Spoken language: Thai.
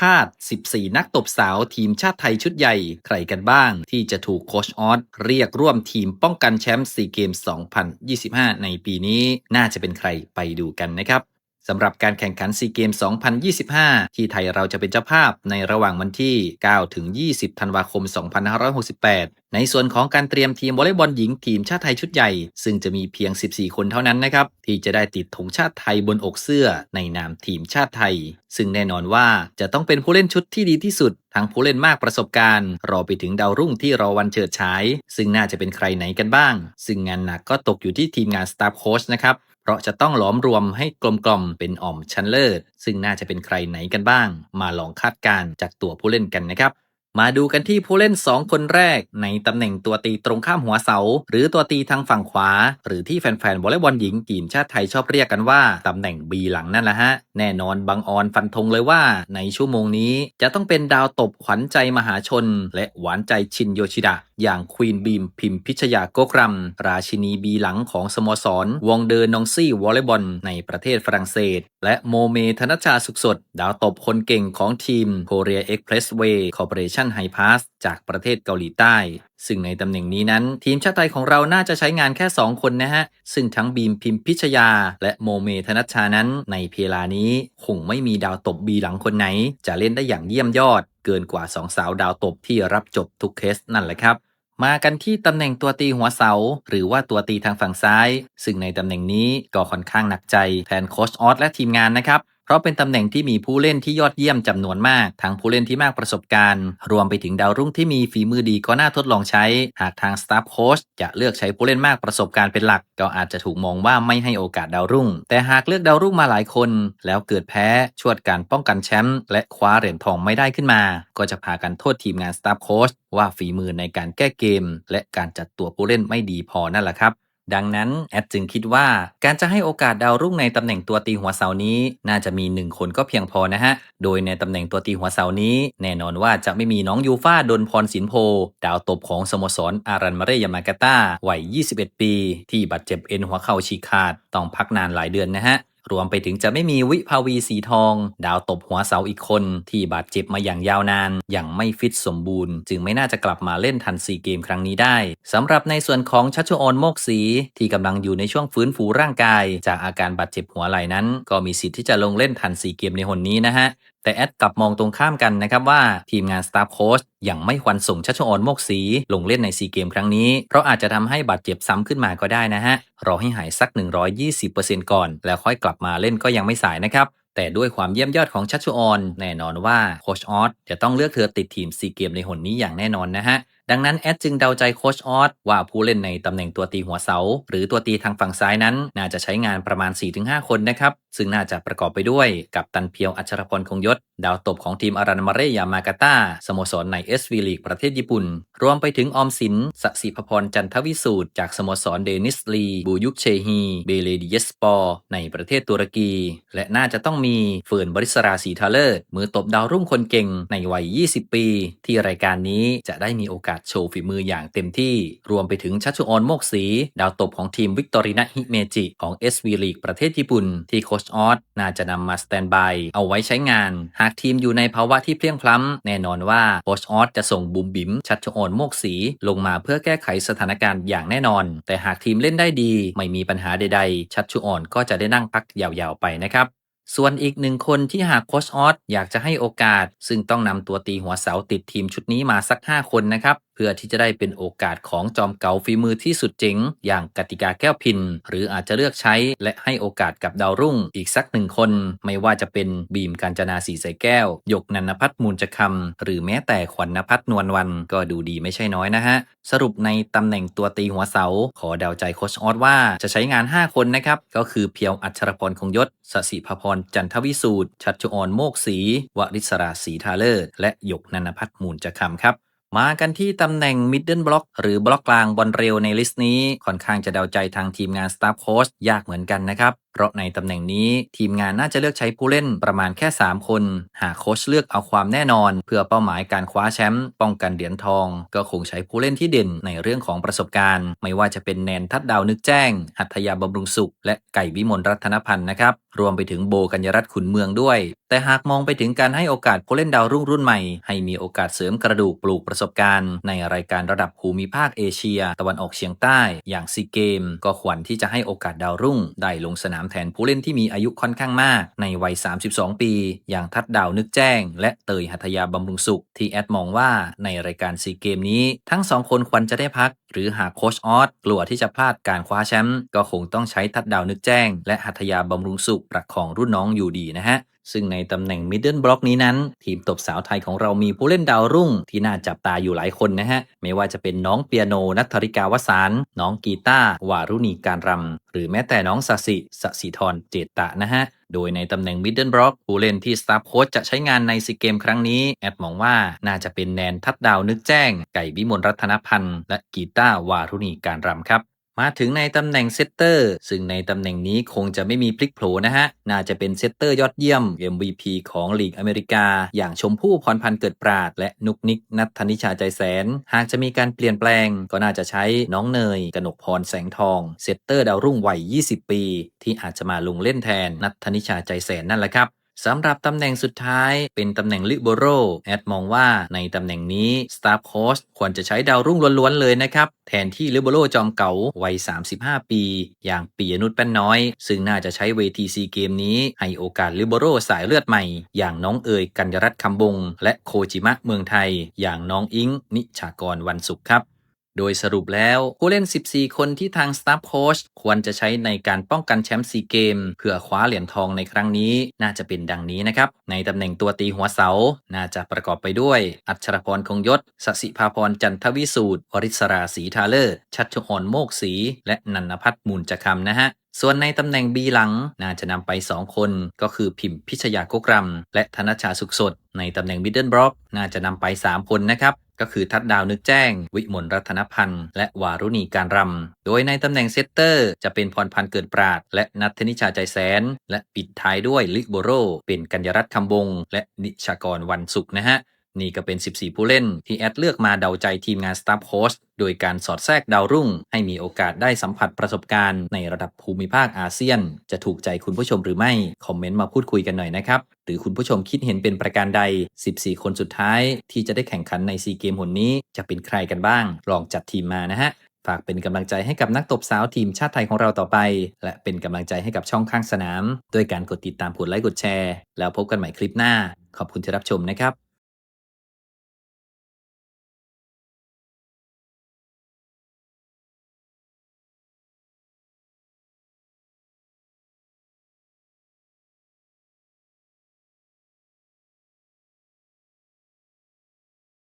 คาด 14 นักตบสาวทีมชาติไทยชุดใหญ่ ใครกันบ้าง ที่จะถูกโคชออสเรียกร่วมทีมป้องกันแชมป์ซีเกม2025 ในปีนี้ น่าจะเป็นใครไปดูกันนะครับ สำหรับการแข่งขันซีเกม 2025 ที่ไทยเราจะเป็นเจ้าภาพในระหว่างวันที่ 9 ถึง 20 ธันวาคม 2568 ในส่วนของการเตรียมทีมวอลเลย์บอลหญิงทีมชาติไทยชุดใหญ่ ซึ่งจะมีเพียง 14 คนเท่านั้นนะครับ ที่จะได้ติดธงชาติไทยบนอกเสื้อในนามทีมชาติไทย ซึ่งแน่นอนว่าจะต้องเป็นผู้เล่นชุดที่ดีที่สุด ทั้งผู้เล่นมากประสบการณ์ รอไปถึงดาวรุ่งที่รอวันเฉิดฉาย ซึ่งน่าจะเป็นใครไหนกันบ้าง ซึ่งงานหนักก็ตกอยู่ที่ทีมงานสตาฟโค้ชนะครับ เพราะจะต้องหลอมรวมให้กลมๆเป็นอ่อมชั้นเลิศ ซึ่งน่าจะเป็นใครไหนกันบ้าง มาลองคาดการจากตัวผู้เล่นกันนะครับ มาดูกันที่ผู้เล่น 2 คนแรก ในตำแหน่งตัวตีตรงข้ามหัวเสา หรือตัวตีทางฝั่งขวา หรือที่แฟนๆวอลเลย์บอลหญิงทีมชาติไทยชอบเรียกกันว่า ตำแหน่งบีหลังนั่นแหละฮะ แน่นอนบางออนฟันธงเลยว่า ในชั่วโมงนี้จะต้องเป็นดาวตบขวัญใจมหาชน และหวานใจชินโยชิดะ อย่างควีนบีมพิมพิชยาโกกรัม ราชินีบีหลังของสโมสรวงเดอร์นองซี่วอลเลย์บอลในประเทศฝรั่งเศส และโมเมธนชาสุขสด ดาวตบคนเก่งของทีม Korea Expressway Corporation High Pass จากประเทศเกาหลีใต้ ซึ่งในตำแหน่งนี้นั้น ทีมชาติไทยของเราน่าจะใช้งานแค่ 2 คนนะฮะ ซึ่งทั้งบีมพิมพิชยา และโมเมธนชานั้น ในเพลานี้คงไม่มีดาวตบบีหลังคนไหน จะเล่นได้อย่างเยี่ยมยอด เกินกว่าสองสาวดาวตบที่รับจบทุกเคสนั่นแหละครับ มากันที่ตำแหน่งตัวตีหัวเสา หรือว่าตัวตีทางฝั่งซ้าย ซึ่งในตำแหน่งนี้ก็ค่อนข้างหนักใจแทนโคชออสและทีมงานนะครับ เพราะเป็นตำแหน่งที่มีผู้เล่นที่ยอดเยี่ยมจำนวนมาก ทั้งผู้เล่นที่มากประสบการณ์ รวมไปถึงดาวรุ่งที่มีฝีมือดีก็น่าทดลองใช้ หากทางสตาฟโค้ชจะเลือกใช้ผู้เล่นมากประสบการณ์เป็นหลัก ก็อาจจะถูกมองว่าไม่ให้โอกาสดาวรุ่ง แต่หากเลือกดาวรุ่งมาหลายคน แล้วเกิดแพ้ชวดการป้องกันแชมป์และคว้าเหรียญทองไม่ได้ขึ้นมา ก็จะพากันโทษทีมงานสตาฟโค้ชว่าฝีมือในการแก้เกม และการจัดตัวผู้เล่นไม่ดีพอนั่นแหละครับ ดังนั้นแอดจึงคิดว่าการจะให้โอกาสดาวรุ่งในตำแหน่งตัวตีหัวเสานี้ น่าจะมี 1 คนก็เพียงพอนะฮะ โดยในตำแหน่งตัวตีหัวเสานี้ แน่นอนว่าจะไม่มีน้องยูฟาดนพรสินโพ ดาวตบของสโมสรอารันมาเรยามากาตาวัย 21 ปี ที่บาดเจ็บเอ็นหัวเข่าฉีกขาดต้องพักนานหลายเดือนนะฮะ รวมไปถึงจะไม่มีวิภาวีสีทอง ดาวตบหัวเสาอีกคน ที่บาดเจ็บมาอย่างยาวนาน อย่างไม่ฟิตสมบูรณ์ จึงไม่น่าจะกลับมาเล่นทันซีเกมครั้งนี้ได้สำหรับในส่วนของชัชออนโมกสีที่กำลังอยู่ในช่วงฟื้นฟูร่างกาย จากอาการบาดเจ็บหัวไหล่นั้น ก็มีสิทธิ์ที่จะลงเล่นทันซีเกมในหนนี้นะฮะ แต่แอดกลับมองตรงข้ามกันนะครับว่าทีมงานสตาฟโค้ชยังไม่ควรส่งชัชออนโมกสีลงเล่นในซีเกมครั้งนี้ เพราะอาจจะทำให้บาดเจ็บซ้ำขึ้นมาก็ได้นะฮะ รอให้หายสัก 120%ก่อน แล้วค่อยกลับมาเล่นก็ยังไม่สายนะครับแต่ด้วยความเยี่ยมยอดของชัชออนแน่นอนว่าโคชออสจะต้องเลือกเธอติดทีมซีเกมในหนนี้อย่างแน่นอนนะฮะ ดังนั้นแอดจึงเดาใจโคชออสว่าผู้เล่นในตำแหน่งตัวตีหัวเสา หรือตัวตีทางฝั่งซ้ายนั้น น่าจะใช้งานประมาณ 4-5 คนนะครับ ซึ่งน่าจะประกอบไปด้วยกับตันเพียวอัชรพรคงยศ ดาวตบของทีมอารันมาเรยามากาตาสโมสรในเอสวีลีกประเทศญี่ปุ่น รวมไปถึงออมสินสศิพพรจันทวิสูตรจากสโมสรเดนิสลี บูยุกเชฮีเบเลดิเยสปอร์ในประเทศตุรกี และน่าจะต้องมีเฟิร์นบริสราสีทาเลอร์มือตบดาวรุ่งคนเก่งในวัย 20 ปี ที่รายการนี้จะได้มีโอกาสโชว์ฝีมืออย่างเต็มที่ รวมไปถึงชัชออนโมกสีดาวตบของทีมวิกตอรินาฮิเมจิของ SV League ประเทศญี่ปุ่น ที่โคชออสน่าจะนำมาสแตนบายเอาไว้ใช้งาน หากทีมอยู่ในภาวะที่เพลียงพล้ำแน่นอนว่าโคชออสจะส่งบุมบิมชัชออนโมกสีลงมาเพื่อแก้ไขสถานการณ์อย่างแน่นอน แต่หากทีมเล่นได้ดี ไม่มีปัญหาใดๆ ชัชออนก็จะได้นั่งพักยาวๆไปนะครับส่วนอีกหนึ่งคนที่หากโคชออสอยากจะให้โอกาส ซึ่งต้องนำตัวตีหัวเสาติดทีมชุดนี้มาสัก 5 คนนะครับ เพื่อที่จะได้เป็นโอกาสของจอมเก่าฝีมือที่สุดเจ๋งอย่างกติกาแก้วพิน หรืออาจจะเลือกใช้และให้โอกาสกับดาวรุ่งอีกสักหนึ่งคน ไม่ว่าจะเป็นบีมการจนาสีใสแก้ว ยกนันพัฒน์มูลจะคำหรือแม้แต่ขวัญนภัทรนวลวัน ก็ดูดีไม่ใช่น้อยนะฮะ สรุปในตำแหน่งตัวตีหัวเสา ขอเดาใจโคชออสว่าจะใช้งาน 5 คนนะครับก็คือเพียวอัชรพรคงยศสศิภพรจันทวิสูตรชัชออนโมกศรีวริศราศีทาเลอร์และยกนันพัฒน์มูลจะคำครับ มากันที่ตำแหน่งมิดเดิลบล็อกหรือบล็อกกลางบอลเร็วในลิสต์นี้ ค่อนข้างจะเดาใจทางทีมงานสตาฟโค้ชยากเหมือนกันนะครับ เพราะในตำแหน่งนี้ทีมงานน่าจะเลือกใช้ผู้เล่นประมาณแค่ 3 คน หากโค้ชเลือกเอาความแน่นอน เพื่อเป้าหมายการคว้าแชมป์ป้องกันเหรียญทอง ก็คงใช้ผู้เล่นที่เด่นในเรื่องของประสบการณ์ ไม่ว่าจะเป็นแนนทัดดาวนึกแจ้ง หัตถยาบำรุงสุข และไก่วิมลรัตนพันธ์นะครับรวมไปถึงโบกัญญรัตน์ขุนเมืองด้วย แต่หากมองไปถึงการให้โอกาสผู้เล่นดาวรุ่งรุ่นใหม่ ให้มีโอกาสเสริมกระดูกปลูกประสบการณ์ ในรายการระดับภูมิภาคเอเชีย ตะวันออกเฉียงใต้ อย่างซีเกม ก็ควรที่จะให้โอกาสดาวรุ่งได้ลงสนามแทนผู้เล่นที่มีอายุค่อนข้างมากในวัย 32 ปี อย่างทัดดาวนึกแจ้ง และเตยหัตยาบำรุงสุข ที่แอดมองว่าในรายการซีเกมนี้ ทั้งสองคนควรจะได้พัก หรือหากโคชออสกลัวที่จะพลาดการคว้าแชมป์ก็คงต้องใช้ทัดดาวนึกแจ้ง และหัตยาบำรุงสุขประคองรุ่นน้องอยู่ดีนะฮะ ซึ่งในตำแหน่งมิดเดิลบล็อกนี้นั้น ทีมตบสาวไทยของเรามีผู้เล่นดาวรุ่ง ที่น่าจับตาอยู่หลายคนนะฮะ ไม่ว่าจะเป็นน้องเปียโนนัทธริกาวสารน้องกีตาร์วารุณีการรำ หรือแม้แต่น้องสสิสสิธรเจตตะนะฮะโดยในตำแหน่งมิดเดิลบล็อกผู้เล่นที่สตาฟโค้ชจะใช้งานในซีเกมครั้งนี้ แอดมองว่าน่าจะเป็นแนนทัดดาวนึกแจ้ง ไก่วิมลรัตนพันธ์และกีตาร์วารุณีการรำครับ มาถึงในตำแหน่งเซตเตอร์ ซึ่งในตำแหน่งนี้คงจะไม่มีพลิกโผล่นะฮะ น่าจะเป็นเซตเตอร์ยอดเยี่ยม MVP ของลีกอเมริกา อย่างชมพู่พรพันธ์เกิดปราด และนุกนิกนัทธนิชาใจแสน หากจะมีการเปลี่ยนแปลง ก็น่าจะใช้น้องเนย กนกพรแสงทอง เซตเตอร์ดาวรุ่งวัย 20 ปี ที่อาจจะมาลงเล่นแทนนัทธนิชาใจแสนนั่นแหละครับ สำหรับตำแหน่งสุดท้ายเป็นตำแหน่งลิโบโรแอดมองว่าในตำแหน่งนี้สตาฟโค้ชควรจะใช้ดาวรุ่งล้วนๆเลยนะครับ แทนที่ลิโบโรจอมเก่าวัย 35 ปี อย่างปียนุชแป้นน้อย ซึ่งน่าจะใช้เวทีซีเกมนี้ ให้โอกาสลิโบโรสายเลือดใหม่ อย่างน้องเอ๋ยกัญญรัตน์คำบง และโคจิมะเมืองไทย อย่างน้องอิง นิชากรวันสุขครับ โดยสรุปแล้วผู้เล่น 14 คนที่ทางสตาฟโค้ชควรจะใช้ในการป้องกันแชมป์ซีเกมเพื่อคว้าเหรียญทองในครั้งนี้ น่าจะเป็นดังนี้นะครับ ในตำแหน่งตัวตีหัวเสา น่าจะประกอบไปด้วย อัชรพรคงยศสสิภาพรจันทวิสูตรวริศราศรีทาเลอร์ ชัชชุออนโมกศรีและนันพัฒน์มูลจะคำนะฮะส่วนในตำแหน่งบีหลังน่าจะนำไป 2 คนก็คือพิมพ์พิชยากกรำและธนชาสุขสด ในตำแหน่งมิดเดิลบล็อกน่าจะนำไป 3 คนนะครับ ก็คือทัดดาวนึกแจ้ง วิมลรัตนพันธ์ และวารุณีการรำ โดยในตำแหน่งเซตเตอร์ จะเป็นพรพันธ์เกิดปราด และนัทนิชาใจแสน และปิดท้ายด้วยลิโบโร เป็นกัญญรัตน์คำบง และนิชากรวันสุขนะฮะ นี่ก็เป็น 14 ผู้เล่นที่แอดเลือกมาเดาใจทีมงานสตาฟโค้ชโดยการสอดแทรกดาวรุ่ง ให้มีโอกาสได้สัมผัสประสบการณ์ในระดับภูมิภาคอาเซียน จะถูกใจคุณผู้ชมหรือไม่ คอมเมนต์มาพูดคุยกันหน่อยนะครับ หรือคุณผู้ชมคิดเห็นเป็นประการใด 14 คนสุดท้าย ที่จะได้แข่งขันในซีเกมหนนี้ จะเป็นใครกันบ้าง ลองจัดทีมมานะฮะฝากเป็นกำลังใจให้กับนักตบสาวทีมชาติไทยของเราต่อไป และเป็นกำลังใจให้กับช่องข้างสนาม ด้วยการกดติดตามกดไลค์กดแชร์ แล้วพบกันใหม่คลิปหน้า ขอบคุณที่รับชมนะครับ